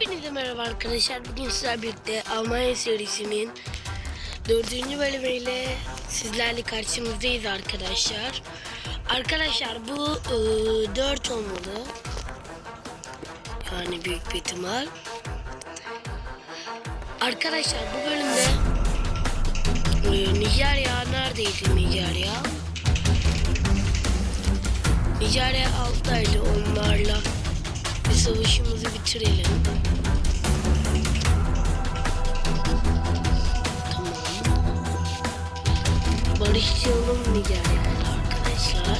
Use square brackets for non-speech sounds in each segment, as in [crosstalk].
Hepinize merhaba arkadaşlar. Bugün sizlerle birlikte Almanya serisinin dördüncü bölümüyle sizlerle karşınızdayız arkadaşlar. Arkadaşlar bu e, dört olmalı. Yani büyük bir ihtimal. Arkadaşlar bu bölümde e, Nijerya neredeydi Nijerya? Nijerya Altaylı onlarla savaşımızı bitirelim. Tamam. Barışçılım Nijerya'da arkadaşlar.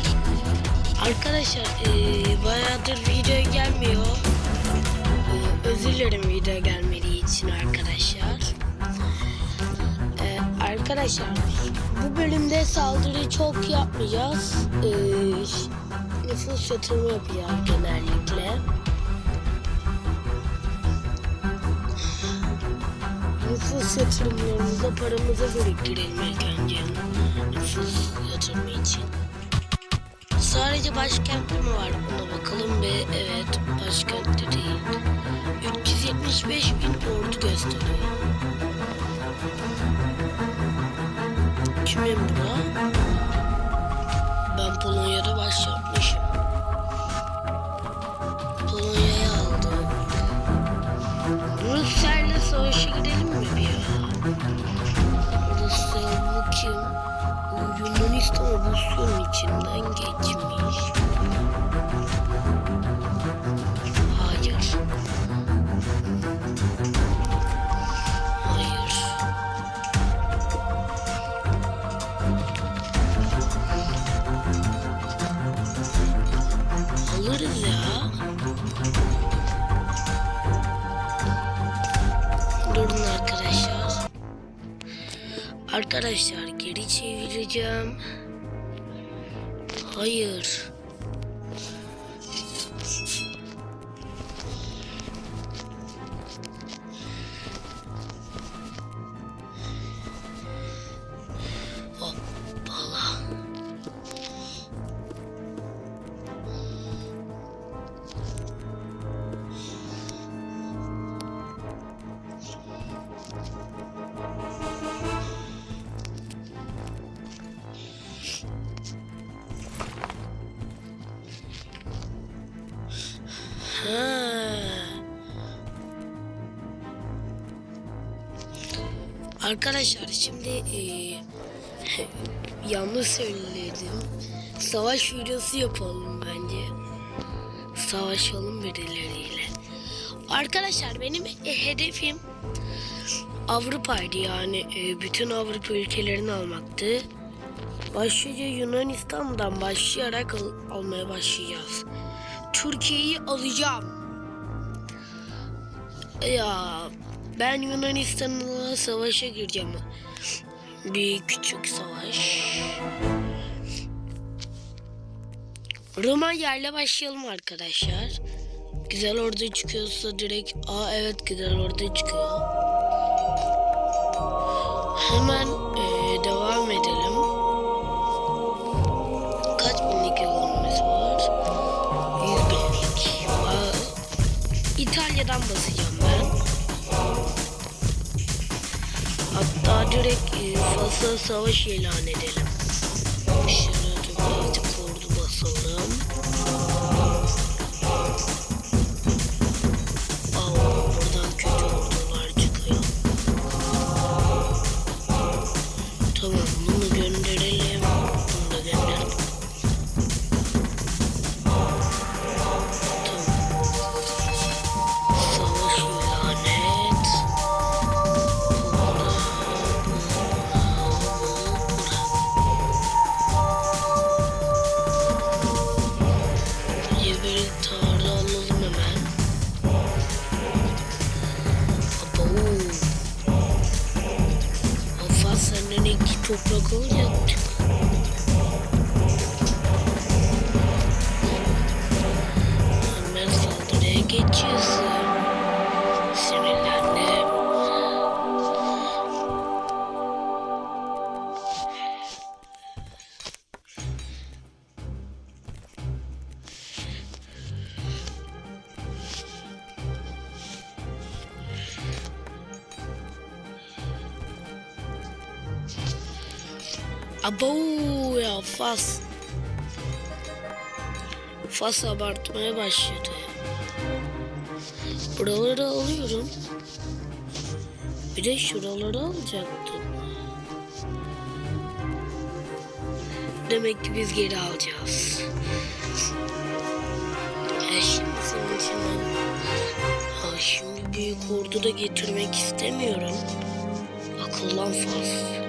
Arkadaşlar eee bayağıdır video gelmiyor. Eee, özür dilerim video gelmediği için arkadaşlar. Eee, arkadaşlar bu bölümde saldırı çok yapmayacağız. Eee, nüfus yatırımı yapacağız genellikle. Nüfus yatırımlarımıza paramızı biriktirelim ilk önce. Nüfus yatırımı için. Sadece başkentte mi var ona bakalım be. Evet Arkadaşlar geri çevireceğim. Hayır. Arkadaşlar şimdi eee, [laughs] yanlış söyledim. Savaş videosu yapalım bence. Savaşalım birileriyle. Arkadaşlar benim e, hedefim Avrupa'ydı yani e, bütün Avrupa ülkelerini almaktı. Başlıca Yunanistan'dan başlayarak al- almaya başlayacağız. Türkiye'yi alacağım. Ya ben Yunanistan'la savaşa gireceğim. Bir küçük savaş. Romanya ile başlayalım arkadaşlar. Güzel orada çıkıyorsa direkt aa evet güzel orada çıkıyor. Hemen eee, devam edelim. Kaç binlik yolumuz var? 100 binlik. İtalya'dan basacağım Hatta direkt e, Fas'a savaş ilan edelim. Abo ya Fas. Fas abartmaya başladı. Buraları alıyorum. Bir de şuraları alacaktım. Demek ki biz geri alacağız. E şimdi senin için ha, şimdi büyük ordu da getirmek istemiyorum. Akıllan faz.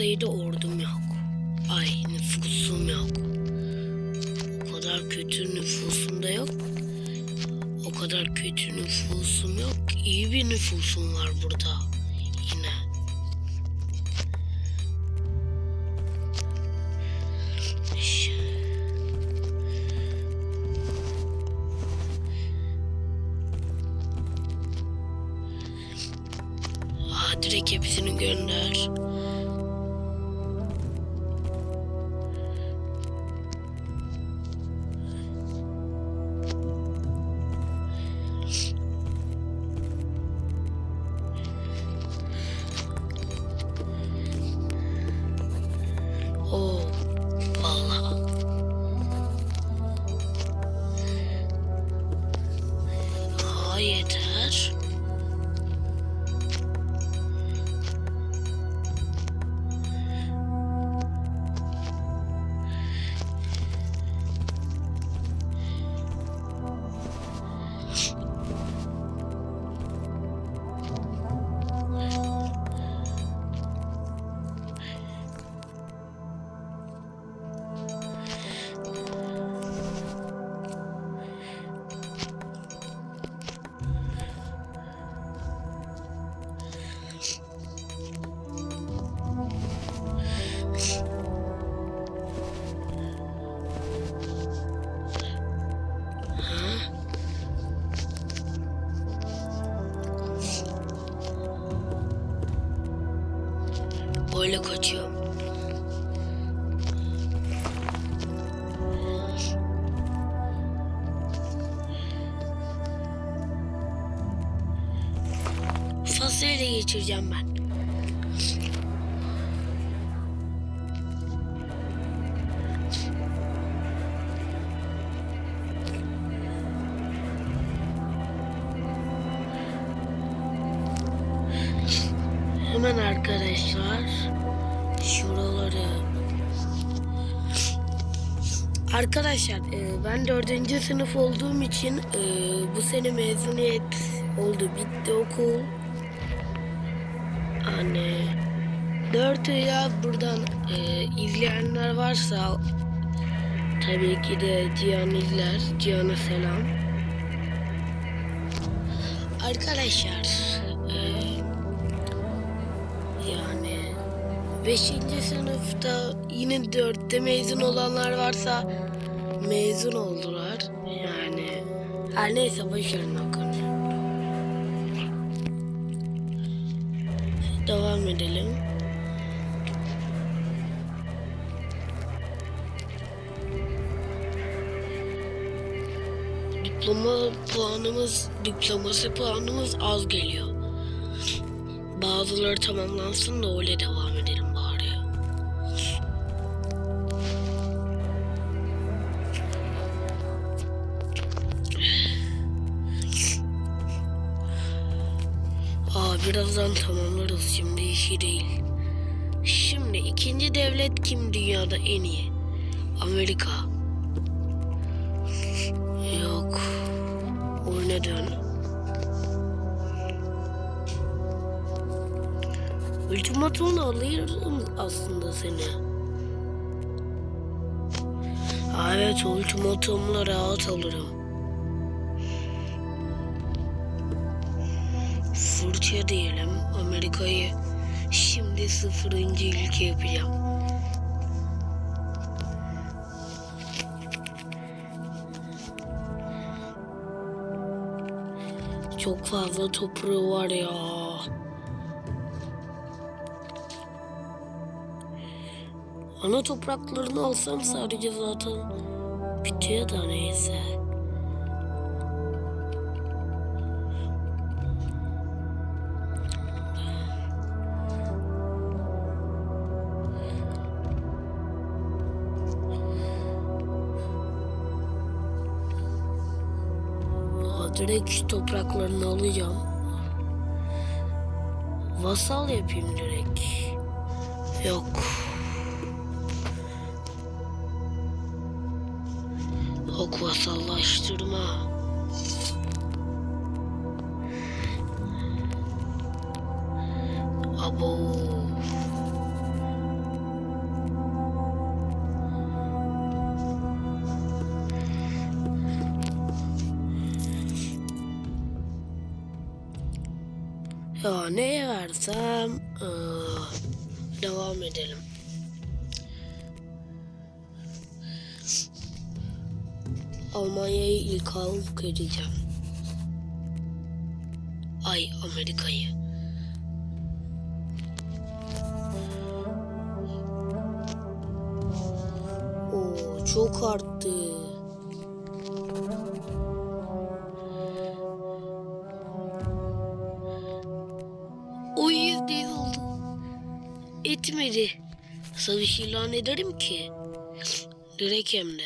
Olsaydı ordum yok. Ay nüfusum yok. O kadar kötü nüfusum da yok. O kadar kötü nüfusum yok. İyi bir nüfusum var burada. Yine. Direkt hepsini gönder. Böyle kaçıyorum. Fasulye geçireceğim ben. Ben dördüncü sınıf olduğum için e, bu sene mezuniyet oldu bitti okul. Hani dört ya buradan e, izleyenler varsa tabii ki de Cihan izler. Cihan'a selam. Arkadaşlar e, yani 5. sınıfta yine 4'te mezun olanlar varsa mezun oldular. Yani her neyse başarın o. Devam edelim. Diploma puanımız, diploması puanımız az geliyor. Bazıları tamamlansın da öyle devam edelim birazdan tamamlarız şimdi işi değil. Şimdi ikinci devlet kim dünyada en iyi? Amerika. Yok. Oyuna dön. Ultimatumla alırım aslında seni. Evet ultimatumla rahat alırım. Fırça diyelim Amerika'yı Şimdi sıfırıncı ülke yapacağım. Çok fazla toprağı var ya. Ana topraklarını alsam sadece zaten bitiyor da neyse. Direkt topraklarını alacağım. Vasal yapayım direkt. Yok. Yok vasallaştırma. Abo. Ya neye versem ıı, devam edelim. Almanya'yı ilk alıp göreceğim. Ay Amerika'yı. Etmedi. Savaş ilan ederim ki. Direkt hem de.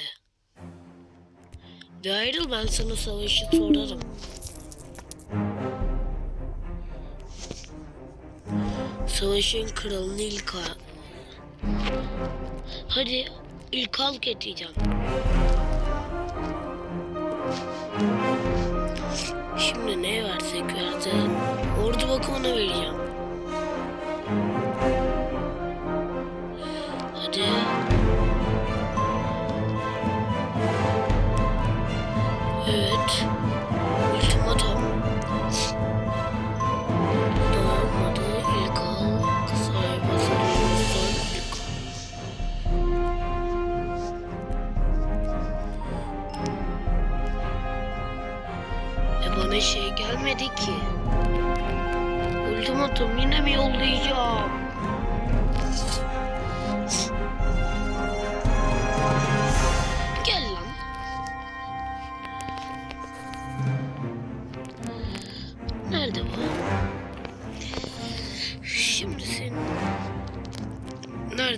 Bir ayrıl ben sana savaşı sorarım. Savaşın kralını ilk al. Hadi ilk al getireceğim. Şimdi ne versek versen ordu bakımına vereceğim.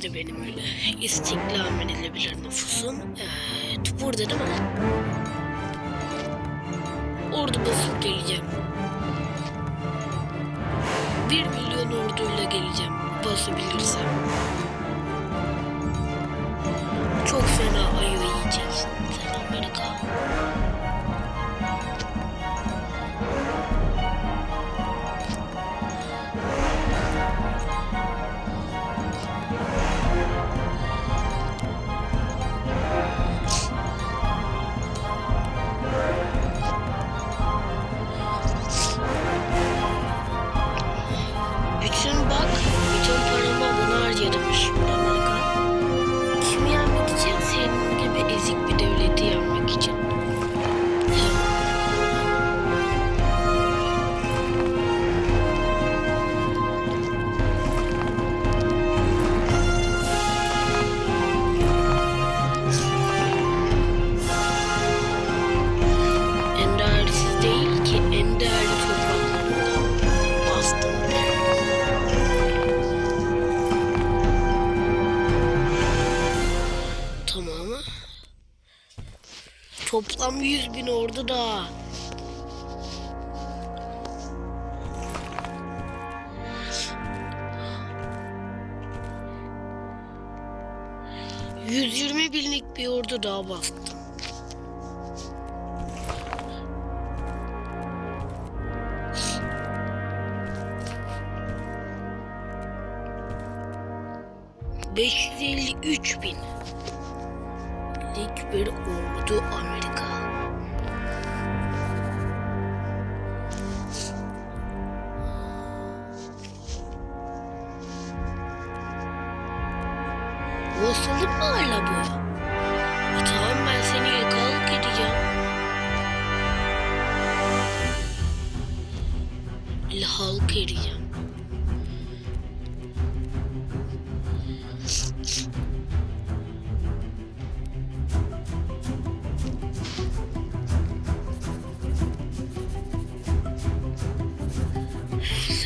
Nerede benim öyle istiklal edilebilir nüfusum? Evet, burada değil mi? Ordu basıp geleceğim. Bir milyon orduyla geleceğim. Basabilirsem. 100 bin ordu daha. ...120 binlik bir ordu daha bastım. ...553 bin. Lik bir ordu Amerika.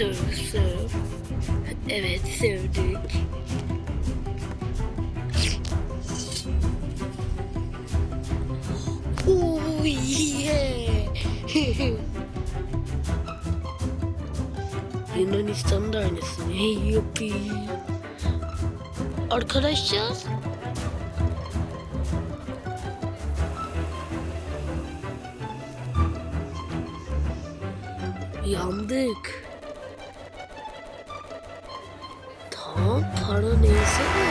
Söv. Evet sevdik. Oh yeah. [laughs] Yunanistan'da aynısı. Hey yuppie. Arkadaşlar. Yandık. Tamam para neyse de.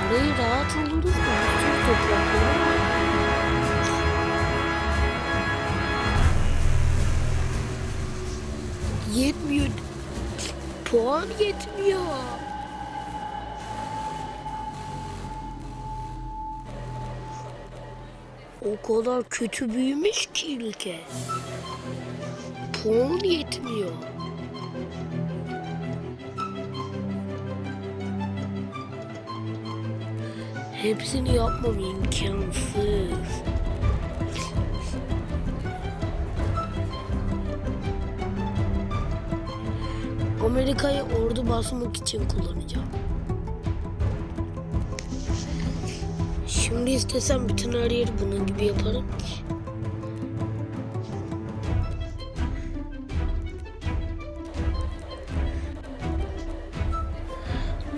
Parayı rahat alırız da. Bütün toprakları. Yetmiyor. Puan yetmiyor. O kadar kötü büyümüş ki ülke. Puan yetmiyor. Hepsini yapmam imkansız. Amerika'yı ordu basmak için kullanacağım. Şimdi istesem bütün her yeri bunun gibi yaparım ki.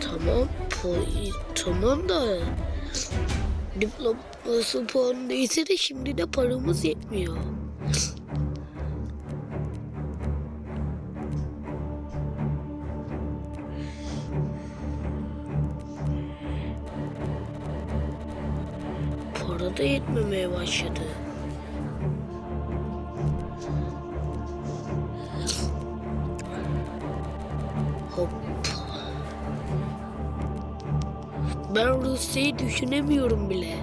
Tamam, pu- tamam da diploması puan neyse de şimdi de paramız yetmiyor. Para da yetmemeye başladı. Ben Rusya'yı düşünemiyorum bile.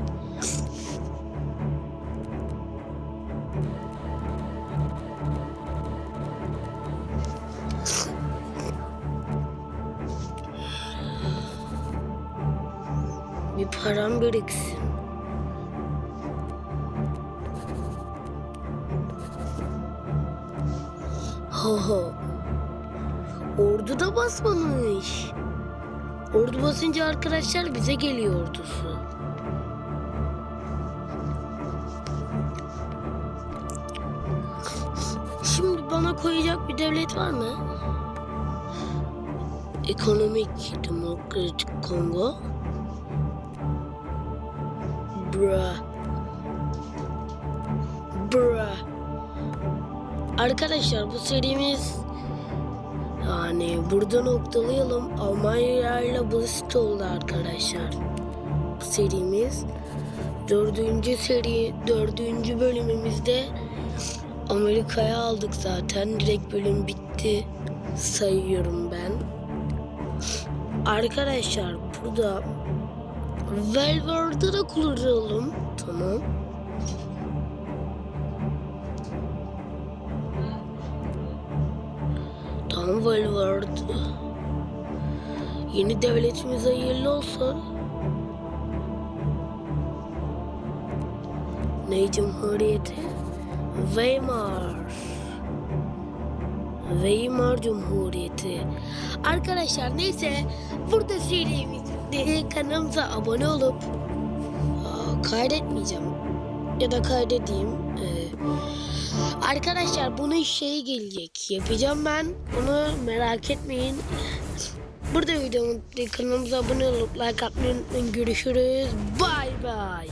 Bir param biriksin. Ho ho. Ordu da basmamış. Ordu basınca arkadaşlar bize geliyor ordusu. Şimdi bana koyacak bir devlet var mı? Ekonomik Demokratik Kongo. Bra. Bra. Arkadaşlar bu serimiz yani burada noktalayalım. Almanya ile basit oldu arkadaşlar. Serimiz dördüncü seri dördüncü bölümümüzde Amerika'ya aldık zaten. Direkt bölüm bitti sayıyorum ben. Arkadaşlar burada Velver'da da kullanalım. Tamam. Tamam Velverd. Yeni devletimiz hayırlı olsun. Ne Cumhuriyeti? Weimar. Weimar Cumhuriyeti. Arkadaşlar neyse burada serimizde kanalımıza abone olup kaydetmeyeceğim ya da kaydedeyim. Ee, arkadaşlar bunun şeyi gelecek. Yapacağım ben. Bunu merak etmeyin. Burada videomu kanalımıza abone olup like atmayı unutmayın. Görüşürüz. Bay bay.